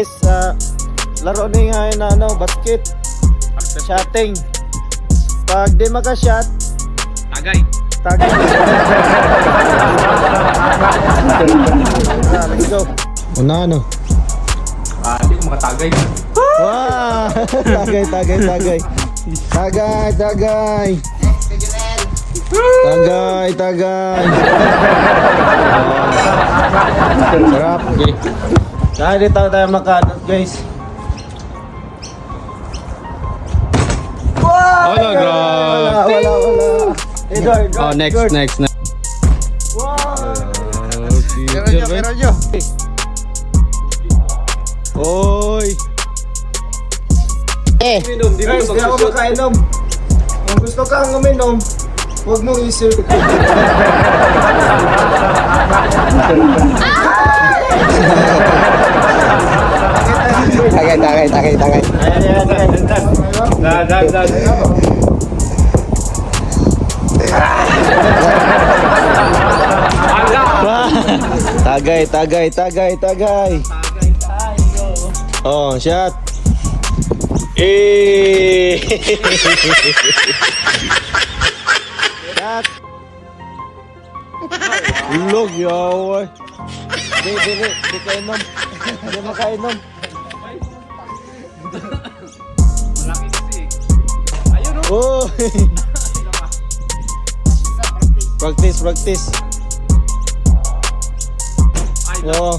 guys, ah, laro ni nga na ano, basket, shotting. Pag di maka-shot, Tagay. tagay. Ah, let's go. Una ano? Ah, hindi ko makatagay. Wow! tagay, tagay, tagay. Tagay, tagay. Tagay, tagay. Saan dito tayo makanot, guys? Wow! Wala, grabe. Wala, wala, wala. Edward, Oh, next, Edward. next, next. Wow! Meron nyo, meron nyo. Oy! Eh, Minom, di Guys, di ako makainom. Kung gusto kang uminom, huwag mong isip. tagay, tagay, tagay, tagay. Ayan, ayan, ayan. Tagay, tagay, tagay, tagay. Oh, shot. Eh. shot. Ulog, yawa. Di, di, di, di kainom. Di makainom. Malaki kasi. Ayun o. Oh. practice, practice. Ay, Oh.